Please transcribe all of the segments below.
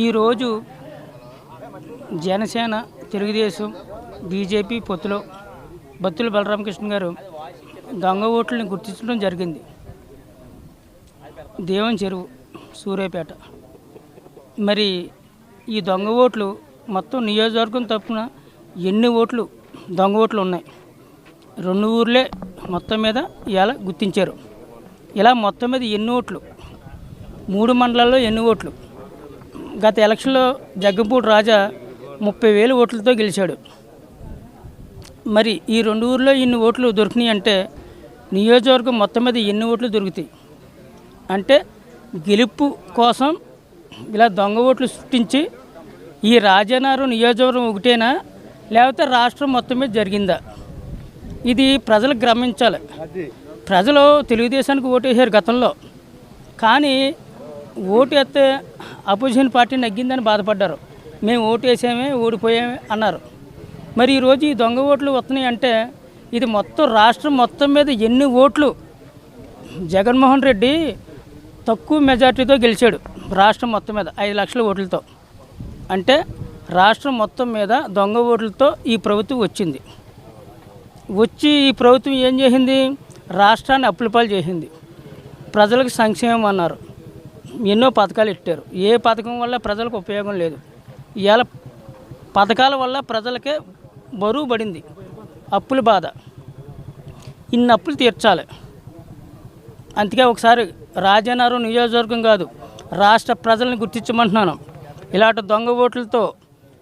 ఈరోజు జనసేన తెలుగుదేశం బీజేపీ పొత్తులో బత్తుల బలరామకృష్ణ గారు దొంగ ఓట్లని గుర్తించడం జరిగింది. దేవం చెరువు సూర్యాపేట. మరి ఈ దొంగ ఓట్లు మొత్తం నియోజకవర్గం తప్పున ఎన్ని ఓట్లు దొంగ ఓట్లు ఉన్నాయి? రెండు ఊర్లే మొత్తం మీద ఇలా గుర్తించారు. ఇలా మొత్తం మీద ఎన్ని ఓట్లు? మూడు మండలాల్లో ఎన్ని ఓట్లు? గత ఎలక్షన్లో జగ్గంపూడి రాజా ముప్పై వేలు ఓట్లతో గెలిచాడు. మరి ఈ రెండు ఊర్లో ఇన్ని ఓట్లు దొరికినాయి అంటే నియోజకవర్గం మొత్తం మీద ఎన్ని ఓట్లు దొరుకుతాయి? అంటే గెలుపు కోసం ఇలా దొంగ ఓట్లు సృష్టించి ఈ రాజనారు నియోజకవర్గం ఒకటేనా? లేకపోతే రాష్ట్రం మొత్తం మీద జరిగిందా? ఇది ప్రజలు గమనించాలి. ప్రజలు తెలుగుదేశానికి ఓటేసారు గతంలో. కానీ ఓటు వేస్తే అపోజిషన్ పార్టీ నగ్గిందని బాధపడ్డారు. మేము ఓటు వేసామే ఓడిపోయామే అన్నారు. మరి ఈరోజు ఈ దొంగ ఓట్లు వస్తున్నాయి అంటే ఇది మొత్తం రాష్ట్రం మొత్తం మీద ఎన్ని ఓట్లు? జగన్మోహన్ రెడ్డి తక్కువ మెజార్టీతో గెలిచాడు రాష్ట్రం మొత్తం మీద ఐదు లక్షల ఓట్లతో. అంటే రాష్ట్రం మొత్తం మీద దొంగ ఓట్లతో ఈ ప్రభుత్వం వచ్చింది. వచ్చి ఈ ప్రభుత్వం ఏం చేసింది? రాష్ట్రాన్ని అప్పులపాలు చేసింది. ప్రజలకు సంక్షేమం అన్నారు. ఎన్నో పథకాలు ఇట్టారు. ఏ పథకం వల్ల ప్రజలకు ఉపయోగం లేదు. ఇవాళ పథకాల వల్ల ప్రజలకే బరువు పడింది అప్పుల బాధ. ఇన్ని అప్పులు తీర్చాలి. అందుకే ఒకసారి రాజానగరం నియోజకవర్గం కాదు రాష్ట్ర ప్రజలను గుర్తించమంటున్నాను. ఇలాంటి దొంగ ఓట్లతో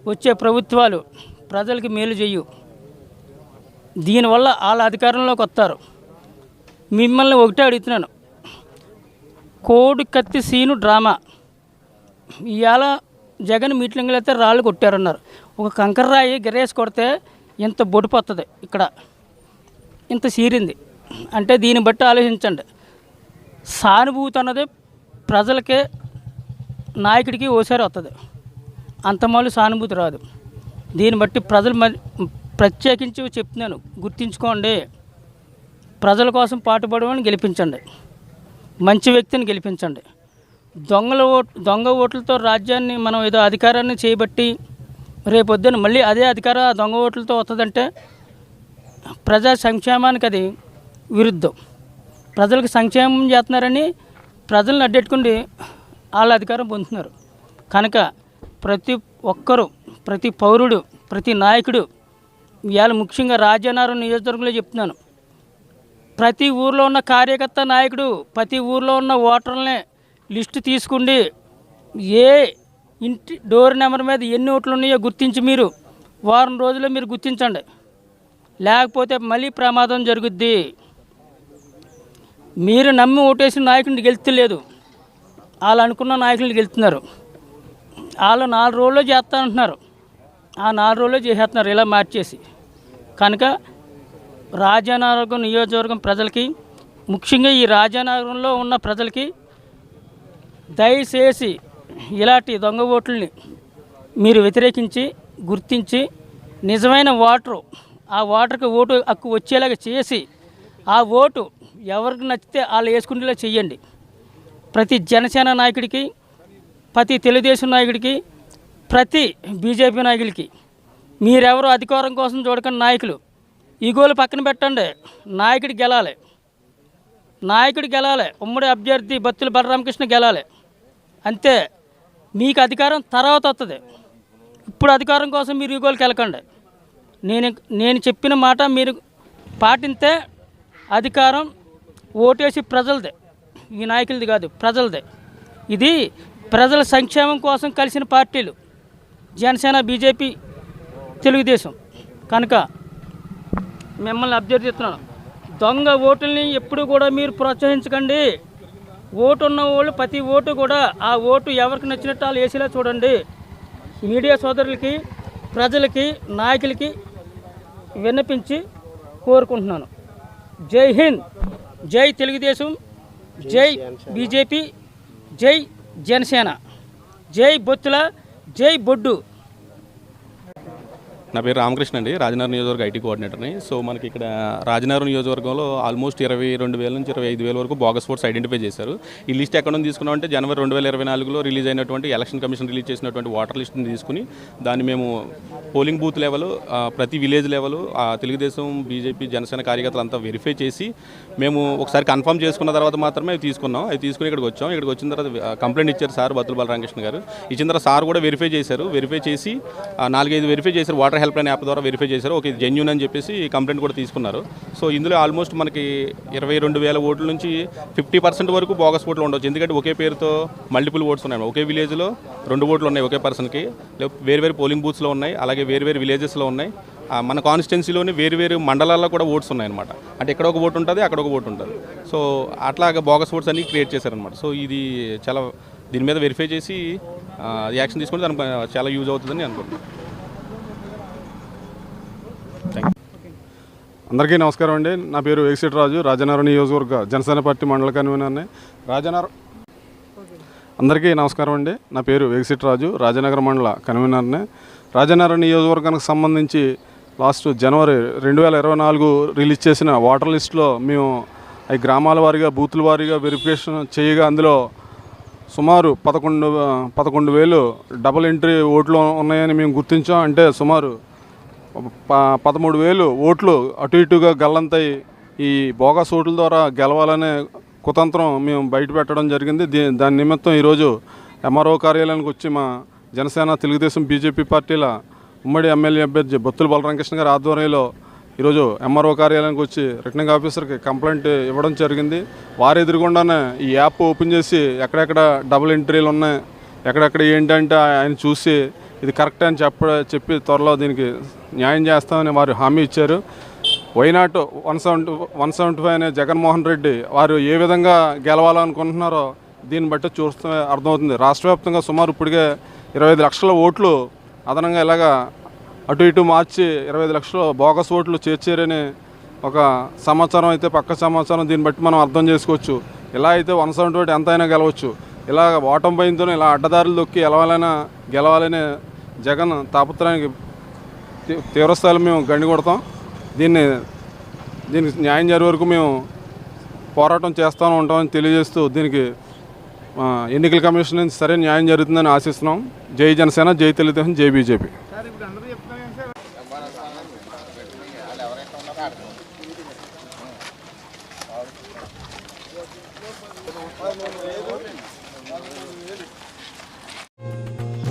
వచ్చే ప్రభుత్వాలు ప్రజలకి మేలు చెయ్యు. దీనివల్ల వాళ్ళ అధికారంలోకి వస్తారు. మిమ్మల్ని ఒకటే అడుగుతున్నాను. కోడి కత్తి సీను డ్రామా. ఇవాళ జగన్ మీటింగ్లు అయితే రాళ్ళు కొట్టారన్నారు. ఒక కంకర రాయి గిరేసి కొడితే ఇంత బొడిపోతుంది ఇక్కడ. ఇంత సీరింది. అంటే దీన్ని బట్టి ఆలోచించండి. సానుభూతి అన్నది ప్రజలకే నాయకుడికి ఓసారి వస్తుంది అంతమాలు సానుభూతి రాదు. దీన్ని బట్టి ప్రజలు ప్రత్యేకించి చెప్తున్నాను. గుర్తించుకోండి. ప్రజల కోసం పాటుపడమని గెలిపించండి. మంచి వ్యక్తిని గెలిపించండి. దొంగల ఓట్ దొంగ ఓట్లతో రాజ్యాన్ని మనం ఏదో అధికారాన్ని చేయబట్టి రేపొద్దున మళ్ళీ అదే అధికారం ఆ దొంగ ఓట్లతో వస్తుందంటే ప్రజా సంక్షేమానికి అది విరుద్ధం. ప్రజలకు సంక్షేమం చేస్తున్నారని ప్రజలను అడ్డెట్టుకుని వాళ్ళ అధికారం పొందుతున్నారు. కనుక ప్రతి ఒక్కరూ ప్రతి పౌరుడు ప్రతి నాయకుడు ఇవాళ ముఖ్యంగా రాజానగరం నియోజకవర్గంలో చెప్తున్నాను. ప్రతి ఊర్లో ఉన్న కార్యకర్త నాయకుడు ప్రతి ఊర్లో ఉన్న ఓటర్లని లిస్టు తీసుకుండి ఏ ఇంటి డోర్ నెంబర్ మీద ఎన్ని ఓట్లు ఉన్నాయో గుర్తించి మీరు వారం రోజుల్లో మీరు గుర్తించండి. లేకపోతే మళ్ళీ ప్రమాదం జరుగుద్ది. మీరు నమ్మి ఓటేసిన నాయకుడిని గెలుస్తలేదు. వాళ్ళు అనుకున్న నాయకుడిని గెలుతున్నారు వాళ్ళు నాలుగు రోజుల్లో చేస్తానంటున్నారు. ఆ నాలుగు రోజుల్లో చేసేస్తున్నారు. ఇలా మార్చేసి. కనుక రాజానగరం నియోజకవర్గం ప్రజలకి ముఖ్యంగా ఈ రాజానగరంలో ఉన్న ప్రజలకి దయచేసి ఇలాంటి దొంగ ఓట్లని మీరు వ్యతిరేకించి గుర్తించి నిజమైన ఓటరు ఆ ఓటర్కి ఓటు హక్కు వచ్చేలాగా చేసి ఆ ఓటు ఎవరికి నచ్చితే వాళ్ళు వేసుకునేలా చేయండి. ప్రతి జనసేన నాయకుడికి ప్రతి తెలుగుదేశం నాయకుడికి ప్రతి బీజేపీ నాయకుడికి మీరెవరు అధికారం కోసం చూడకండి నాయకులు. ఈగోలు పక్కన పెట్టండి. నాయకుడు గెలాలి. నాయకుడు గెలాలి. ఉమ్మడి అభ్యర్థి బత్తుల బలరామకృష్ణ గెలాలి. అంతే. మీకు అధికారం తర్వాత వస్తుంది ఇప్పుడు అధికారం కోసం మీరు ఈగోలకు వెళ్ళకండి. నేను నేను చెప్పిన మాట మీరు పాటింతే అధికారం ఓటేసి ప్రజలదే. ఈ నాయకులది కాదు ప్రజలదే. ఇది ప్రజల సంక్షేమం కోసం కలిసిన పార్టీలు. జనసేన బీజేపీ తెలుగుదేశం. కనుక మిమ్మల్ని అభ్యర్థిస్తున్నాను దొంగ ఓటుల్ని ఎప్పుడు కూడా మీరు ప్రోత్సహించకండి. ఓటు ఉన్న వాళ్ళు ప్రతి ఓటు కూడా ఆ ఓటు ఎవరికి నచ్చినట్టు వాళ్ళు వేసేలా చూడండి. మీడియా సోదరులకి ప్రజలకి నాయకులకి విన్నపించి కోరుకుంటున్నాను. జై హింద్ జై తెలుగుదేశం జై బీజేపీ జై జనసేన జై బొత్తుల జై బొడ్డు. నా పేరు రామకృష్ణ అండి. రాజనగరం నియోజకవర్గ ఐటీ కోఆర్డినేటర్ని. సో మనకి ఇక్కడ రాజనగరం నియోజకవర్గంలో ఆల్మోస్ట్ ఇరవై రెండు వేల నుంచి ఇరవై ఐదు వేల వరకు బోగస్ ఫోర్స్ ఐడెంటిఫై చేశారు. ఈ లిస్ట్ ఎక్కడ నుంచి తీసుకున్నామంటే జనవరి రెండు వేల ఇరవై నాలుగులో రిలీజ్ అయినటువంటి ఎలక్షన్ కమిషన్ రిలీజ్ చేసినటువంటి వాటర్ లిస్ట్ని తీసుకుని దాన్ని మేము పోలింగ్ బూత్ లెవెల్ ప్రతి village level Telugu Desam BJP Janasena కార్యకర్తలు అంతా వెరిఫై చేసి మేము ఒకసారి కన్ఫర్మ్ చేసుకున్న తర్వాత మాత్రమే అవి తీసుకున్నాం. అవి తీసుకుని ఇక్కడికి వచ్చాం. ఇక్కడికి వచ్చిన తర్వాత కంప్లైంట్ ఇచ్చారు సార్ బతుల బాలరామకృష్ణ గారు. ఇచ్చిన తర్వాత సార్ కూడా వెరిఫై చేశారు. వెరిఫై చేసి నాలుగైదు వెరిఫై చేశారు. వాటర్ హెల్ప్ లైన్ యాప్ ద్వారా వెరిఫై చేశారు. ఓకే జెన్యున్ అని చెప్పేసి కంప్లైంట్ కూడా తీసుకున్నారు. సో ఇందులో ఆల్మోస్ట్ మనకి ఇరవై రెండు వేల ఓట్ల నుంచి ఫిఫ్టీ పర్సెంట్ వరకు బోగస్ ఓట్లు ఉండవచ్చు ఎందుకంటే ఒకే పేరుతో మల్టిపుల్ ఓట్స్ ఉన్నాయి. ఒకే విలేజ్లో రెండు ఓట్లు ఉన్నాయి ఒకే పర్సన్కి. వేరు వేరు పోలింగ్ బూత్స్లో ఉన్నాయి. అలాగే వేరు వేరు విలేజెస్లో ఉన్నాయి. ఆ, మన కాన్స్టిట్యున్సీలోని వేరు వేరు మండలాల్లో కూడా ఓట్స్ ఉన్నాయన్నమాట. అంటే ఇక్కడ ఒక ఓటు ఉంటుంది అక్కడ ఒక ఓటు ఉంటుంది. సో అట్లాగా బోగస్ ఓట్స్ అన్ని క్రియేట్ చేశారనమాట సో ఇది చాలా దీని మీద వెరిఫై చేసి యాక్షన్ తీసుకుంటే దానికి చాలా యూజ్ అవుతుందని అనుకుంటున్నాను. అందరికీ నమస్కారం అండి. నా పేరు వెంకటేశ్వర రాజు. రాజనగరం నియోజకవర్గ జనసేన పార్టీ మండల కన్వీనర్ని. రాజనగరం. అందరికీ నమస్కారం అండి. నా పేరు వెంకటేశ్వర రాజు. రాజనగరం మండల కన్వీనర్ని. రాజనగరం నియోజకవర్గానికి సంబంధించి లాస్ట్ జనవరి రెండు వేల ఇరవై నాలుగు రిలీజ్ చేసిన వాటర్ లిస్ట్లో మేము అవి గ్రామాల వారీగా బూతుల వారీగా వెరిఫికేషన్ చేయగా అందులో సుమారు పదకొండు పదకొండు వేలు డబుల్ ఎంట్రీ ఓట్లు ఉన్నాయని మేము గుర్తించాం. అంటే సుమారు పదమూడు వేలు ఓట్లు అటు ఇటుగా గల్లంతై ఈ బోగస్ ఓట్ల ద్వారా గెలవాలనే కుతంత్రం మేము బయట పెట్టడం జరిగింది. దీ దాని నిమిత్తం ఈరోజు ఎంఆర్ఓ కార్యాలయానికి వచ్చి మా జనసేన తెలుగుదేశం బీజేపీ పార్టీల ఉమ్మడి ఎమ్మెల్యే అభ్యర్థి బొత్తుల బలరామకృష్ణ గారి ఆధ్వర్యంలో ఈరోజు ఎంఆర్ఓ కార్యాలయానికి వచ్చి రిటర్నింగ్ ఆఫీసర్కి కంప్లైంట్ ఇవ్వడం జరిగింది. వారు ఎదురుగుండానే ఈ యాప్ ఓపెన్ చేసి ఎక్కడెక్కడ డబుల్ ఎంట్రీలు ఉన్నాయి ఎక్కడెక్కడ ఏంటంటే ఆయన చూసి ఇది కరెక్ట్ అని చెప్ప చెప్పి త్వరలో దీనికి న్యాయం చేస్తామని వారు హామీ ఇచ్చారు. Why not one seventy one seventy five అనే జగన్మోహన్ రెడ్డి వారు ఏ విధంగా గెలవాలనుకుంటున్నారో దీన్ని బట్టి చూస్తే అర్థమవుతుంది. రాష్ట్ర వ్యాప్తంగా సుమారు ఇప్పటికే ఇరవై ఐదు లక్షల ఓట్లు అదనంగా ఇలాగా అటు ఇటు మార్చి ఇరవై ఐదు లక్షల బోగస్ ఓట్లు చేర్చారని ఒక సమాచారం అయితే పక్క సమాచారం దీన్ని బట్టి మనం అర్థం చేసుకోవచ్చు. ఇలా అయితే వన్ సెవెంటీ ఒకటి ఎంత అయినా గెలవచ్చు. ఇలా ఓటం భయంతోనే ఇలా అడ్డదారులు దొక్కి గెలవాలైనా గెలవాలనే జగన్ తాపత్రానికి తీ- తీవ్రస్థాయిలో మేము గండి కొడతాం. దీన్ని దీనికి న్యాయం జరిగే వరకు మేము పోరాటం చేస్తూనే ఉంటామని తెలియజేస్తూ దీనికి ఎన్నికల కమిషన్ నుంచి సరే న్యాయం జరుగుతుందని ఆశిస్తున్నాం. జై జనసేన జై తెలుగుదేశం జై బీజేపీ.